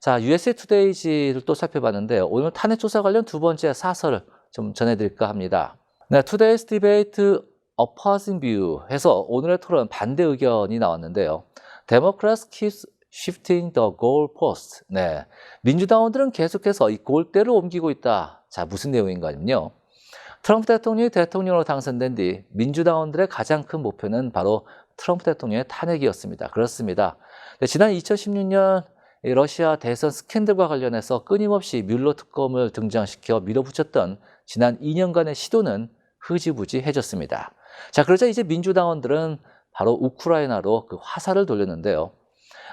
자, USA 투데이지를 또 살펴봤는데 오늘 탄핵 조사 관련 두 번째 사설을 좀 전해드릴까 합니다. 네, Today's Debate Opposing View 해서 오늘의 토론 반대 의견이 나왔는데요. Democrats keeps shifting the goalpost. 네, 민주당원들은 계속해서 이 골대를 옮기고 있다. 자, 무슨 내용인가요? 트럼프 대통령이 대통령으로 당선된 뒤 민주당원들의 가장 큰 목표는 바로 트럼프 대통령의 탄핵이었습니다. 그렇습니다. 네, 지난 2016년 이 러시아 대선 스캔들과 관련해서 끊임없이 뮬러 특검을 등장시켜 밀어붙였던 지난 2년간의 시도는 흐지부지해졌습니다. 자, 그러자 이제 민주당원들은 바로 우크라이나로 그 화살을 돌렸는데요.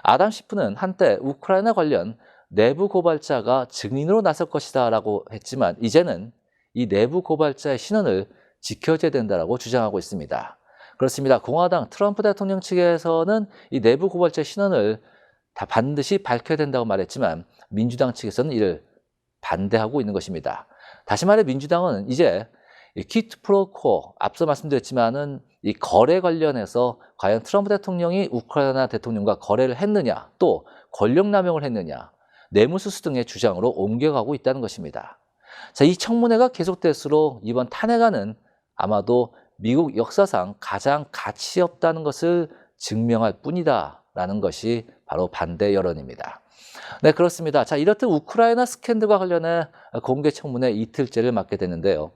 아담 시프는 한때 우크라이나 관련 내부 고발자가 증인으로 나설 것이다라고 했지만 이제는 이 내부 고발자의 신원을 지켜줘야 된다라고 주장하고 있습니다. 그렇습니다. 공화당 트럼프 대통령 측에서는 이 내부 고발자의 신원을 다 반드시 밝혀야 된다고 말했지만 민주당 측에서는 이를 반대하고 있는 것입니다. 다시 말해 민주당은 이제 키트 프로코 앞서 말씀드렸지만은 이 거래 관련해서 과연 트럼프 대통령이 우크라이나 대통령과 거래를 했느냐 또 권력 남용을 했느냐 뇌물수수 등의 주장으로 옮겨가고 있다는 것입니다. 자, 이 청문회가 계속될수록 이번 탄핵안은 아마도 미국 역사상 가장 가치 없다는 것을 증명할 뿐이다 라는 것이 바로 반대 여론입니다. 네, 그렇습니다. 자, 이렇듯 우크라이나 스캔들과 관련해 공개 청문회 이틀째를 맞게 되는데요.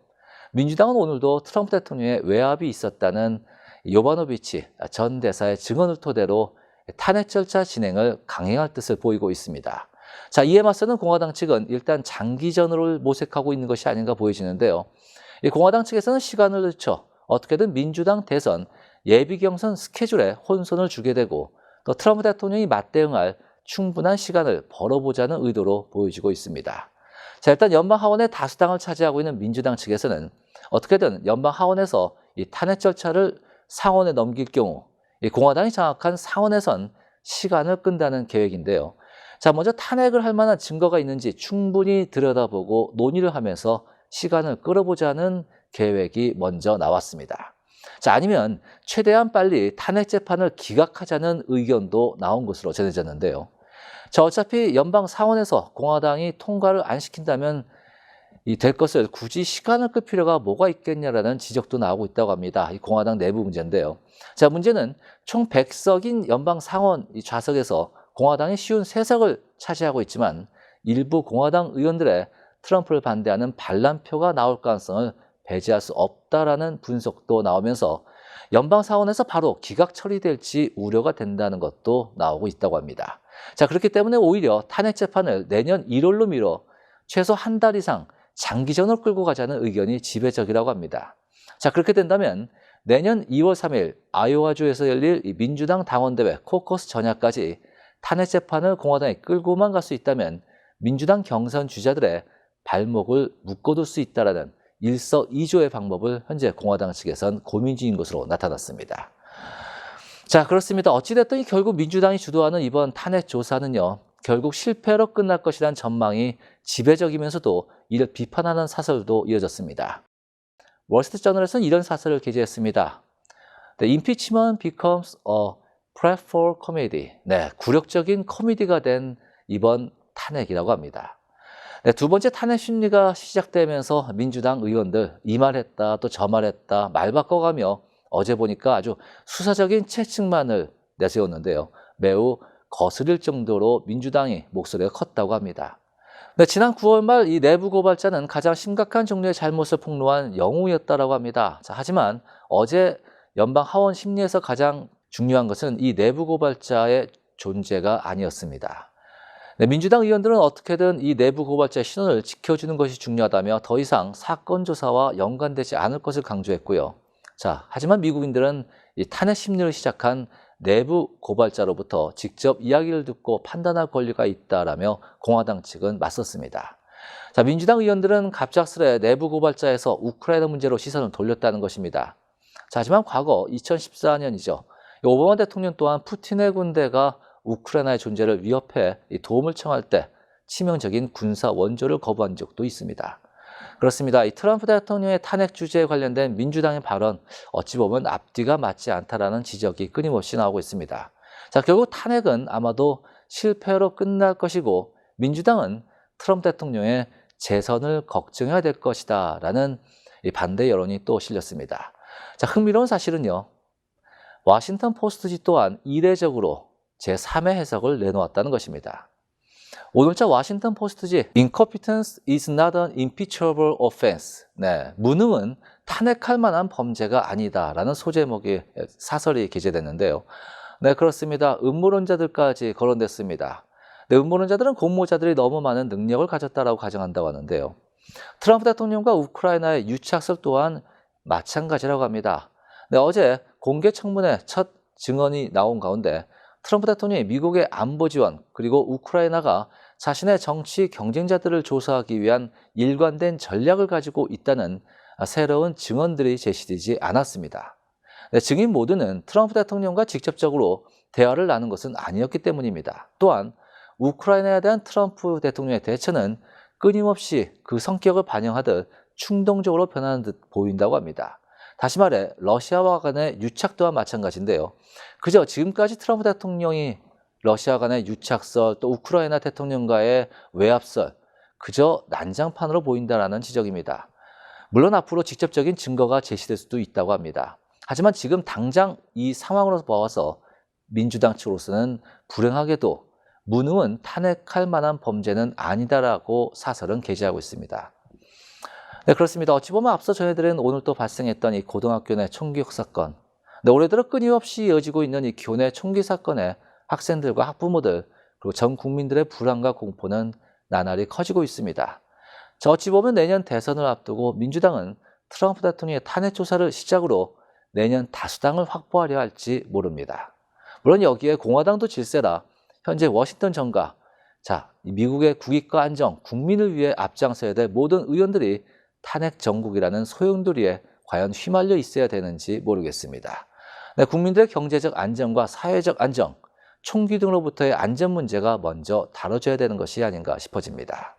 민주당은 오늘도 트럼프 대통령의 외압이 있었다는 요바노비치 전 대사의 증언을 토대로 탄핵 절차 진행을 강행할 뜻을 보이고 있습니다. 자, 이에 맞서는 공화당 측은 일단 장기전을 모색하고 있는 것이 아닌가 보여지는데요. 이 공화당 측에서는 시간을 늦춰 어떻게든 민주당 대선 예비 경선 스케줄에 혼선을 주게 되고 또 트럼프 대통령이 맞대응할 충분한 시간을 벌어보자는 의도로 보여지고 있습니다. 자, 일단 연방 하원의 다수당을 차지하고 있는 민주당 측에서는 어떻게든 연방 하원에서 이 탄핵 절차를 상원에 넘길 경우 이 공화당이 장악한 상원에선 시간을 끈다는 계획인데요. 자, 먼저 탄핵을 할 만한 증거가 있는지 충분히 들여다보고 논의를 하면서 시간을 끌어보자는 계획이 먼저 나왔습니다. 자, 아니면 최대한 빨리 탄핵 재판을 기각하자는 의견도 나온 것으로 전해졌는데요. 자, 어차피 연방 상원에서 공화당이 통과를 안 시킨다면 이 될 것을 굳이 시간을 끌 필요가 뭐가 있겠냐라는 지적도 나오고 있다고 합니다. 이 공화당 내부 문제인데요. 자, 문제는 총 100석인 연방 상원 이 좌석에서 공화당이 쉬운 3석을 차지하고 있지만 일부 공화당 의원들의 트럼프를 반대하는 반란표가 나올 가능성을 배제할 수 없다라는 분석도 나오면서 연방 사원에서 바로 기각 처리될지 우려가 된다는 것도 나오고 있다고 합니다. 자, 그렇기 때문에 오히려 탄핵 재판을 내년 1월로 미뤄 최소 한 달 이상 장기전으로 끌고 가자는 의견이 지배적이라고 합니다. 자, 그렇게 된다면 내년 2월 3일 아이오와주에서 열릴 민주당 당원대회 코커스 전야까지 탄핵 재판을 공화당이 끌고만 갈 수 있다면 민주당 경선 주자들의 발목을 묶어둘 수 있다라는 일석이조의 방법을 현재 공화당 측에선 고민 중인 것으로 나타났습니다. 자, 그렇습니다. 어찌됐든 결국 민주당이 주도하는 이번 탄핵 조사는요, 결국 실패로 끝날 것이란 전망이 지배적이면서도 이를 비판하는 사설도 이어졌습니다. 월스트저널에서는 이런 사설을 게재했습니다. The impeachment becomes a prep for comedy. 네, 굴욕적인 코미디가 된 이번 탄핵이라고 합니다. 네, 두 번째 탄핵 심리가 시작되면서 민주당 의원들 이 말했다 또 저 말했다 말 바꿔가며 어제 보니까 아주 수사적인 채찍만을 내세웠는데요. 매우 거스릴 정도로 민주당이 목소리가 컸다고 합니다. 네, 지난 9월 말 이 내부 고발자는 가장 심각한 종류의 잘못을 폭로한 영웅이었다고 합니다. 자, 하지만 어제 연방 하원 심리에서 가장 중요한 것은 이 내부 고발자의 존재가 아니었습니다. 네, 민주당 의원들은 어떻게든 이 내부 고발자의 신원을 지켜주는 것이 중요하다며 더 이상 사건 조사와 연관되지 않을 것을 강조했고요. 자, 하지만 미국인들은 이 탄핵 심리를 시작한 내부 고발자로부터 직접 이야기를 듣고 판단할 권리가 있다라며 공화당 측은 맞섰습니다. 자, 민주당 의원들은 갑작스레 내부 고발자에서 우크라이나 문제로 시선을 돌렸다는 것입니다. 자, 하지만 과거 2014년이죠. 오바마 대통령 또한 푸틴의 군대가 우크라이나의 존재를 위협해 도움을 청할 때 치명적인 군사 원조를 거부한 적도 있습니다. 그렇습니다. 이 트럼프 대통령의 탄핵 주제에 관련된 민주당의 발언 어찌 보면 앞뒤가 맞지 않다라는 지적이 끊임없이 나오고 있습니다. 자, 결국 탄핵은 아마도 실패로 끝날 것이고 민주당은 트럼프 대통령의 재선을 걱정해야 될 것이다 라는 이 반대 여론이 또 실렸습니다. 자, 흥미로운 사실은요. 워싱턴 포스트지 또한 이례적으로 제3의 해석을 내놓았다는 것입니다. 오늘자 워싱턴 포스트지 Incompetence is not an impeachable offense. 네, 무능은 탄핵할 만한 범죄가 아니다라는 소제목의 사설이 게재됐는데요. 네, 그렇습니다. 음모론자들까지 거론됐습니다. 네, 음모론자들은 공모자들이 너무 많은 능력을 가졌다라고 가정한다고 하는데요. 트럼프 대통령과 우크라이나의 유착설 또한 마찬가지라고 합니다. 네, 어제 공개 청문회 첫 증언이 나온 가운데 트럼프 대통령이 미국의 안보 지원 그리고 우크라이나가 자신의 정치 경쟁자들을 조사하기 위한 일관된 전략을 가지고 있다는 새로운 증언들이 제시되지 않았습니다. 네, 증인 모두는 트럼프 대통령과 직접적으로 대화를 나눈 것은 아니었기 때문입니다. 또한 우크라이나에 대한 트럼프 대통령의 대처는 끊임없이 그 성격을 반영하듯 충동적으로 변하는 듯 보인다고 합니다. 다시 말해 러시아와 간의 유착 또한 마찬가지인데요. 그저 지금까지 트럼프 대통령이 러시아 간의 유착설 또 우크라이나 대통령과의 외압설 그저 난장판으로 보인다라는 지적입니다. 물론 앞으로 직접적인 증거가 제시될 수도 있다고 합니다. 하지만 지금 당장 이 상황으로 봐서 민주당 측으로서는 불행하게도 무능은 탄핵할 만한 범죄는 아니다라고 사설은 게재하고 있습니다. 네, 그렇습니다. 어찌 보면 앞서 전해드린 오늘 또 발생했던 이 고등학교 내 총기 사건. 네, 올해 들어 끊임없이 이어지고 있는 이 교내 총기 사건에 학생들과 학부모들 그리고 전 국민들의 불안과 공포는 나날이 커지고 있습니다. 자, 어찌 보면 내년 대선을 앞두고 민주당은 트럼프 대통령의 탄핵 조사를 시작으로 내년 다수당을 확보하려 할지 모릅니다. 물론 여기에 공화당도 질세라 현재 워싱턴 정가, 자, 미국의 국익과 안정, 국민을 위해 앞장서야 될 모든 의원들이 탄핵 정국이라는 소용돌이에 과연 휘말려 있어야 되는지 모르겠습니다. 네, 국민들의 경제적 안정과 사회적 안정, 총기 등으로부터의 안전 문제가 먼저 다뤄져야 되는 것이 아닌가 싶어집니다.